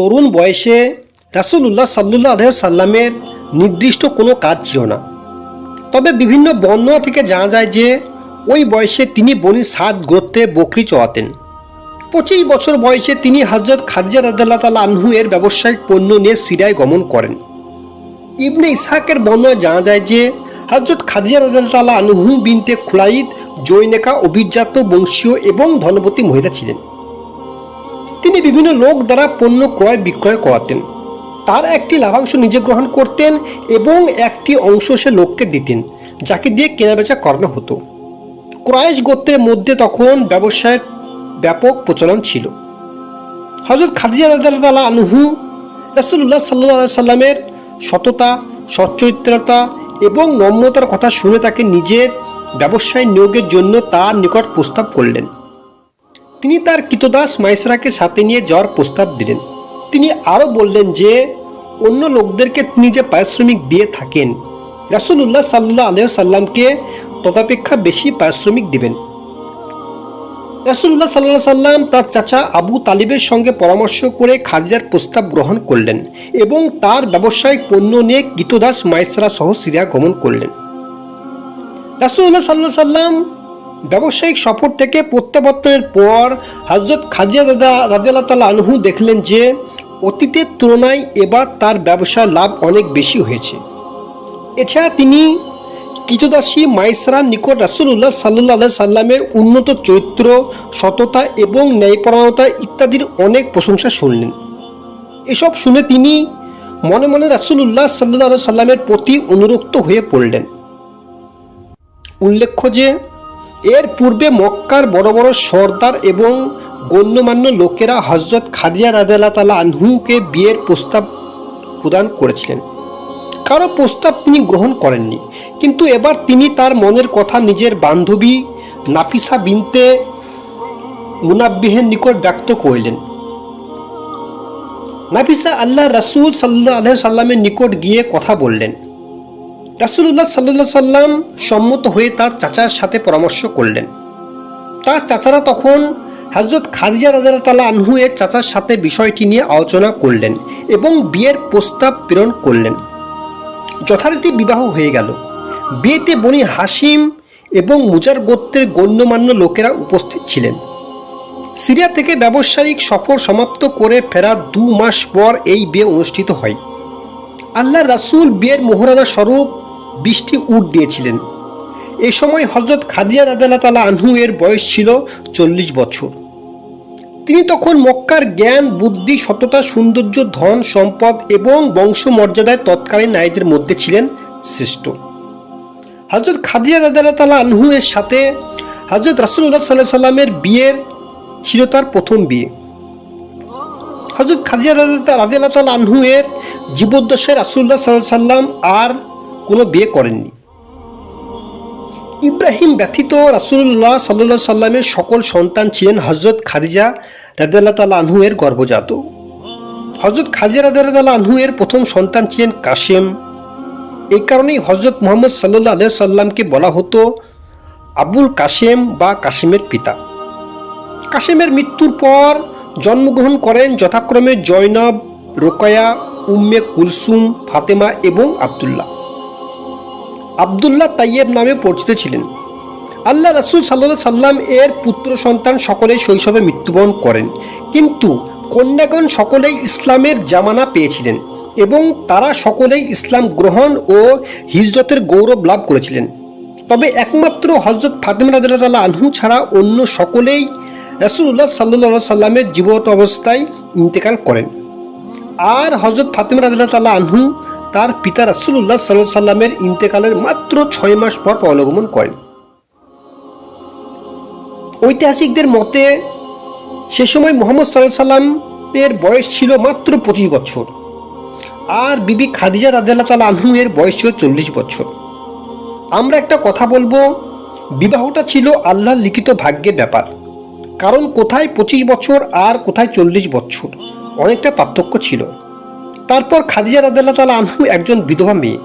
তরুণ বয়সে রাসুলুল্লাহ সাল্লু আলহ সাল্লামের নির্দিষ্ট কোনো কাজ ছিল না। তবে বিভিন্ন বর্ণনা থেকে জানা যায় যে ওই বয়সে তিনি বনি সাত গোত্রে বকরি চড়াতেন। পঁচিশ বছর বয়সে তিনি হজরত খাদিজা রাদাল্লাহ তালা আনহু এর ব্যবসায়িক পণ্য নিয়ে সিরিয়ায় গমন করেন। ইবনে ইসহাকের বর্ণনায় জানা যায় যে হজরত খাদিজা রাদাল্লাহ আনহু বিনতে খুলাইদ, জৈনেকা, অভিজাত, বংশীয় এবং ধনবতী মহিলা ছিলেন। তিনি বিভিন্ন লোক দ্বারা পণ্য ক্রয়, বিক্রয় করাতেন। তার একটি লাভাংশ নিজে গ্রহণ করতেন এবং একটি অংশ সে লোককে দিতেন, যাকে দিয়ে কেনাবেচা করানো হতো। ক্রয়েশ গোত্রের মধ্যে তখন ব্যবসায়ের ব্যাপক প্রচলন ছিল। হজরত খাদিজা রাজাল্লাহ আনহু রাসুল্লাহ সাল্লাহ সাল্লামের সততা, সচ্চরিত্রতা এবং নম্রতার কথা শুনে তাকে নিজের ব্যবসায় নিয়োগের জন্য তার নিকট প্রস্তাব করলেন। তিনি তার কিতদাস মাইসরাকে সাথে নিয়ে যাওয়ার প্রস্তাব দিলেন। তিনি আরও বললেন যে, অন্য লোকদেরকে তিনি যে পারিশ্রমিক দিয়ে থাকেন রাসুল্লাহ সাল্লাহ আলহ সাল্লামকে তদাপেক্ষা বেশি পারিশ্রমিক দিবেন। রাসুল্লাহ সাল্লাহ সাল্লাম তার চাচা আবু তালিবের সঙ্গে পরামর্শ করে খাদিজার প্রস্তাব গ্রহণ করলেন এবং তার ব্যবসায়িক পণ্য নিয়ে গীতদাস মাইসরা সহ সিরিয়া গমন করলেন। রাসুল্লাহ সাল্লাহ সাল্লাম ব্যবসায়িক সফর থেকে প্রত্যাবর্তনের পর হজরত খাজিয়া দাদা রাজিয়াল্লাহ তালা আনহু দেখলেন যে অতীতের তুলনায় এবার তার ব্যবসা লাভ অনেক বেশি হয়েছে। এছাড়া তিনি কিচদাসী মাইসরার নিকট রাসুল্লাহ সাল্লাহ সাল্লামের উন্নত চরিত্র, সততা এবং ন্যায়পরায়ণতা ইত্যাদির অনেক প্রশংসা শুনলেন। এসব শুনে তিনি মনে মনে রাসুল্লাহ সাল্লাহ সাল্লামের প্রতি অনুরক্ত হয়ে পড়লেন। উল্লেখ্য যে এর পূর্বে মক্কার বড় বড় সর্দার এবং গণ্যমান্য লোকেরা হজরত খাদিয়া রাদেলা তালা আনহুকে বিয়ের প্রস্তাব প্রদান করেছিলেন। কারও প্রস্তাব তিনি গ্রহণ করেননি। কিন্তু এবার তিনি তার মনের কথা নিজের বান্ধবী নাফিসা বিনতে মুনাব্বিহের নিকট ব্যক্ত করলেন। নাফিসা আল্লাহ রাসুল সাল্লাহ আলহ সাল্লামের নিকট গিয়ে কথা বললেন। রাসুল্লাহ সাল্লাহ সাল্লাম সম্মত হয়ে তার চাচার সাথে পরামর্শ করলেন। তার চাচারা তখন হজরত খাদিজা রাজা তালা আনহু এর চাচার সাথে বিষয়টি নিয়ে আলোচনা করলেন এবং বিয়ের প্রস্তাব প্রেরণ করলেন। যথারীতি বিবাহ হয়ে গেল। বিয়েতে বনি হাসিম এবং মুজার গোত্রের গণ্যমান্য লোকেরা উপস্থিত ছিলেন। সিরিয়া থেকে ব্যবসায়িক সফর সমাপ্ত করে ফেরার দু মাস পর এই বিয়ে অনুষ্ঠিত হয়। আল্লাহ রাসুল বিয়ের মোহরানা স্বরূপ বৃষ্টি উট দিয়েছিলেন। এ সময় হজরত খাদিয়া রাদাল্লাহ তালা আনহু এর বয়স ছিল চল্লিশ বছর। তিনি তখন মক্কার জ্ঞান, বুদ্ধি, সততা, সৌন্দর্য, ধন, সম্পদ এবং বংশমর্যাদায় তৎকালীন নারীদের মধ্যে ছিলেন শ্রেষ্ঠ। হজরত খাদিয়া রাদাল্লাহ তালা আনহু এর সাথে হজরত রাসুল্লাহ সাল্লাহ সাল্লামের বিয়ের ছিল তার প্রথম বিয়ে। হজরত খাদিজা রাদিয়াল্লাহ তাল আনহু এর জীবদ্দশায় রাসুল্লাহ সাল্লাহ সাল্লাম আর কোনো বিয়ে করেননি। ইব্রাহিম ব্যথিত রাসুল্লাহ সাল্লাহ সাল্লামের সকল সন্তান ছিলেন হজরত খাদিজা রাদিয়াল্লাহ তাল আনহু এর গর্ভজাত। হজরত খাদিজা রাদিয়াল্লাহ তাল আনহু এর প্রথম সন্তান ছিলেন কাশেম এই কারণেই হজরত মোহাম্মদ সাল্লাহ আলহ সাল্লামকে বলা হতো আবুল কাশেম বা কাশেমের পিতা। কাশেমের মৃত্যুর পর জন্মগ্রহণ করেন যথাক্রমে জয়নব, রোকায়া, উম্মে কুলসুম, ফাতেমা এবং আবদুল্লাহ। আবদুল্লাহ তাইয়েব নামে পরিচিত ছিলেন। আল্লাহ রাসুল সাল্লাহ সাল্লাম এর পুত্র সন্তান সকলেই শৈশবে মৃত্যুবরণ করেন। কিন্তু কন্যাগণ সকলেই ইসলামের জামানা পেয়েছিলেন এবং তারা সকলেই ইসলাম গ্রহণ ও হিজরতের গৌরব লাভ করেছিলেন। তবে একমাত্র হজরত ফাতেমা রাদিল্লাহ আনহু ছাড়া অন্য সকলেই রাসুল্লাহ সাল্লাহ সাল্লামের জীবত অবস্থায় ইন্তেকাল করেন। আর হজরত ফাতেমা তাল্লাহ আনহু তার পিতা রাসুল্লাহ সাল্লাহ সাল্লামের ইন্তেকালের মাত্র ছয় মাস পর পরলোগমন করেন। ঐতিহাসিকদের মতে, সে সময় মোহাম্মদ সাল্লাহ সাল্লামের বয়স ছিল মাত্র পঁচিশ বছর। আর বিবি খাদিজা রাদিয়াল্লাহ তালা এর বয়স ছিল চল্লিশ বছর। আমরা একটা কথা বলব, বিবাহটা ছিল আল্লাহর লিখিত ভাগ্যের ব্যাপার। কারণ কোথায় পঁচিশ বছর আর কোথায় চল্লিশ বছর, অনেকটা পার্থক্য ছিল। তারপর খাদিজা রাদাল্লাহ তালা আনহু একজন বিধবা মেয়ে।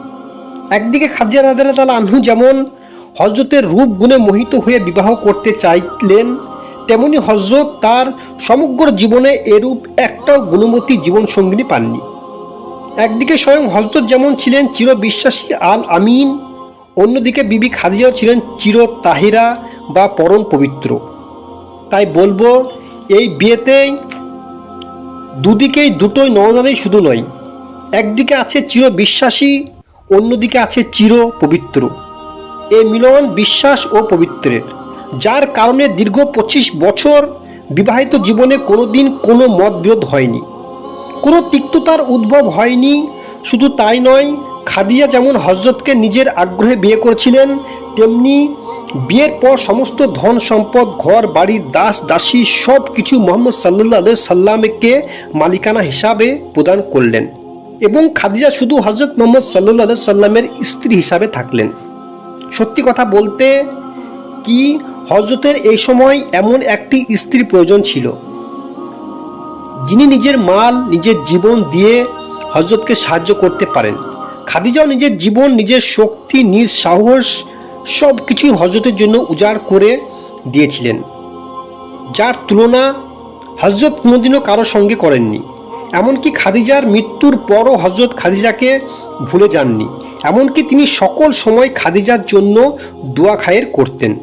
একদিকে খাদিজা রাদাল্লাহ তালা আনহু যেমন হজরতের রূপ গুণে মোহিত হয়ে বিবাহ করতে চাইলেন, তেমনি হজরত তার সমগ্র জীবনে এরূপ একটাও গুণমতী জীবনসঙ্গিনী পাননি। একদিকে স্বয়ং হজরত যেমন ছিলেন চিরবিশ্বাসী আল আমিন অন্যদিকে বিবি খাদিজাও ছিলেন চির তাহিরা বা পরম পবিত্র। তাই বলব, এই বিয়েতেই দুদিকেই দুটোই নরনারী শুধু নয় একদিকে আছে চির বিশ্বাসী অন্যদিকে আছে চির পবিত্র এ মিলন বিশ্বাস ও পবিত্রের, যার কারণে দীর্ঘ পঁচিশ বছর বিবাহিত জীবনে কোনোদিন কোনো মতবিরোধ হয়নি। কোনো তিক্ততার উদ্ভব হয়নি, শুধু তাই নয়, খাদিজা যেমন হজরতকে নিজের আগ্রহে বিয়ে করেছিলেন, তেমনি বিয়ের পর সমস্ত ধন সম্পদ, ঘর, বাড়ি, দাস, দাসী সব কিছু মোহাম্মদ সাল্লাহ সাল্লামকে মালিকানা হিসাবে প্রদান করলেন। এবং খাদিজা শুধু হজরত মোহাম্মদ সাল্লাহ সাল্লামের স্ত্রী হিসাবে থাকলেন। সত্যি কথা বলতে কি হজরতের এই সময় এমন একটি স্ত্রী প্রয়োজন ছিল। যিনি নিজের মাল, নিজের জীবন দিয়ে হজরতকে সাহায্য করতে পারেন। খাদিজাও নিজের জীবন, নিজের শক্তি, নিজ সাহস সব কিছুই হজরতের জন্য উজাড় করে দিয়েছিলেন। যার তুলনা হজরত কোনোদিনও কারও সঙ্গে করেননি। এমনকি খাদিজার মৃত্যুর পরও হজরত খাদিজাকে ভুলে যাননি। এমনকি তিনি সকল সময় খাদিজার জন্য দোয়া খায়ের করতেন।